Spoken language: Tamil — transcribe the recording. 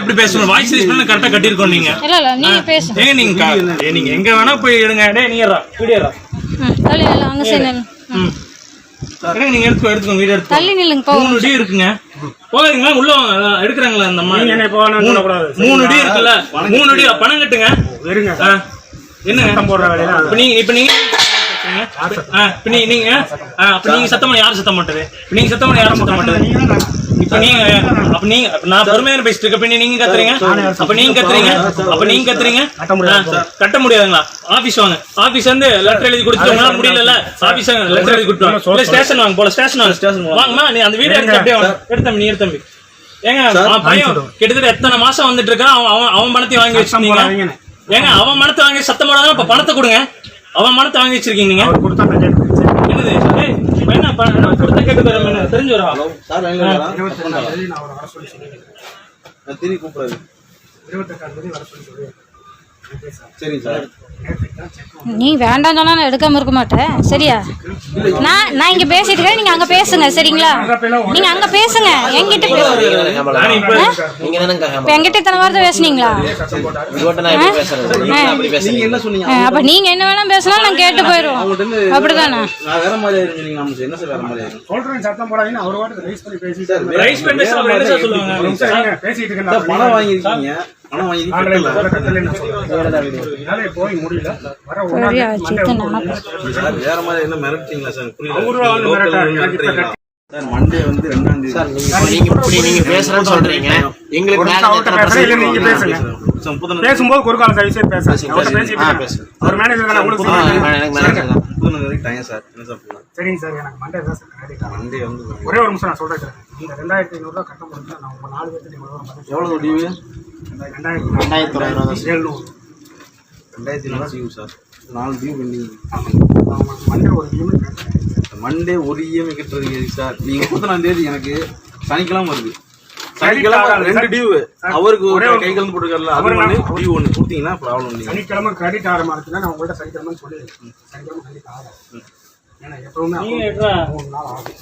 எப்படி பேசணும்? வாய்ஸ் ரீஸ் பண்ணி கரெக்டா கட்டியிருக்கோம் நீங்க. இல்ல இல்ல நீங்க பேசுங்க. ஏங்க நீங்க நீங்க எங்க வேணா போய் எடுங்க. டேய் நீங்க ஏறா வீடியோ ம், தள்ளி நில்லு அங்க ஏங்க, நீங்க எடுத்துக்கோ எடுத்துக்கோங்க வீடியோ எடுத்துக்கோ. தள்ளி நில்லுங்க போ. மூணு டி இருக்குங்க. போகாதீங்களா? உள்ள எடுக்கறாங்களா அந்த அம்மா என்ன போகணும்னு மூணு- சொல்லக்கூடாது. மூணு டி இருக்குல்ல. மூணு டி பணம் கட்டுங்க. ஆ. என்னங்க? போடுற வேலையில இப்ப நீங்க இப்ப நீங்க நீங்க நீங்க ஆ, அப்ப நீங்க சத்தம் பண்ண யாரு சத்தம் மாட்டது நீங்க சத்தம் பண்ண யாரும் சத்தம் மாட்டது இப்ப நீங்க அப்ப நீங்க நான் பொறுமையா பேசிட்டு இருக்க பின்ன நீங்க கத்துறீங்க? அப்ப நீங்க கத்துறீங்க? அப்ப நீங்க கத்துறீங்க? கட்ட முடியாதுங்களா? ஆபீஸ் வாங்க. ஆபீஸ் வந்து லெட்டர் எழுதி கொடுத்து உங்களால முடியல ஆபீஸ் லெட்டர் எழுதி கொடுத்து வாங்க. இல்ல ஸ்டேஷன் வாங்க போல ஸ்டேஷன் வாங்க. ஸ்டேஷன் வாங்கம்மா நீ அந்த வீடியோ எடுத்து அப்படியே எடுத்தம்பி நீ எடுத்தம்பி ஏங்க பையன் கிட்டத்தட்ட எத்தனை மாசம் வந்துட்டு இருக்கான்? அவன் அவன் பணத்தையும் வாங்கி வச்சிருந்தீங்க. ஏங்க அவன் பணத்தை வாங்கி சத்தம் போடாதான் இப்ப பணத்தை கொடுங்க. அவன் பணத்தை வாங்கி வச்சிருக்கீங்க நீங்க அவர் கொடுத்தா. என்னது என்ன கொடுத்த கேட்டு என்ன தெரிஞ்சு வரா சார் நான் அவரை வர சொல்லி சொல்லியிருக்கேன். நான் திரும்பி கூப்பிடுறாரு இருபத்தெட்டாம் தேதி வர சொல்லி சொல்லியிருக்கேன். சார் நீ வேண்டாம் சொன்னா நான் எடுக்காம இருக்க மாட்டேன். சரியா? நான் நான் இங்க பேசிட்டு இருக்கேன். நீங்க அங்க பேசுங்க சரிங்களா? நீங்க அங்க பேசுங்க. என்கிட்ட நான் இப்ப என்கிட்ட இத்தனை வார்த்தை பேசுனீங்களா? அப்ப நீங்க என்ன வேணா பேசலாம் நான் கேட்டு போயிடுவோம். அப்படிதானே? நான் வேற மாதிரி ஆயிருங்க நீங்க நம்ம என்ன சார் வேற மாதிரி ஆயிரும் சொல்றேன் சத்தம் சார் சார் சார் வேற மாதிரி என்ன சார்? புரியல? சார் மண்டே வந்து ரெண்டாம் தேதி. சார் நீங்க இப்ப நீங்க இப்படி நீங்க பேசுறேன்னு சொல்றீங்க. எங்களுக்கு ஒரு பேசுறேன்? பேசுங்க. சார், பேசும்போது இருக்கேன். பேசுங்க. அவர் மேனேஜர் தானே உங்களுக்கு டைம் சார். என்ன சார் சரிங்க சார் எனக்கு மண்டே தான் சார் credit ஆகும். மண்டே வந்து ஒரே ஒரு நிமிஷம் நான் சொல்றேன் சார். இந்த ரெண்டாயிரத்தி ஐநூறுரூவா கட்ட முடிஞ்சா நான் உங்க நாலு பேர்த்து இவ்வளோ தூரம் பதில் எவ்வளவு டிவி? ரெண்டாயிரத்தி ரெண்டாயிரத்தி தொள்ளாயிரம் எழுநூறு ரெண்டாயிரத்தி நாலு டிவி சார் நாலு டிவி பண்ணீங்க மண்டே ஒரு யூனிட் மண்டே ஒரு இஎம்ஐ கட்டுறதுக்கு சார் நீங்கள் முப்பதாம் தேதி எனக்கு சனிக்கிழமை வருது சனிக்கிழமை ரெண்டு டியூ அவருக்கு ஒரே கை கலந்து போட்டுருக்காருல அது ஒண்ணு டியூ ஒண்ணு கொடுத்தீங்கன்னா ப்ராப்ளம் இல்லை சனிக்கிழமை கிரெடிட் ஆகிற மாதிரி நான் உங்கள்கிட்ட சனிக்கிழமை சொல்லிடுறேன் சனிக்கிழமை கண்டிப்பாக ஆகும் ஏன்னா எப்பவுமே நீங்க எடுறா. மூணு நாள் ஆகும்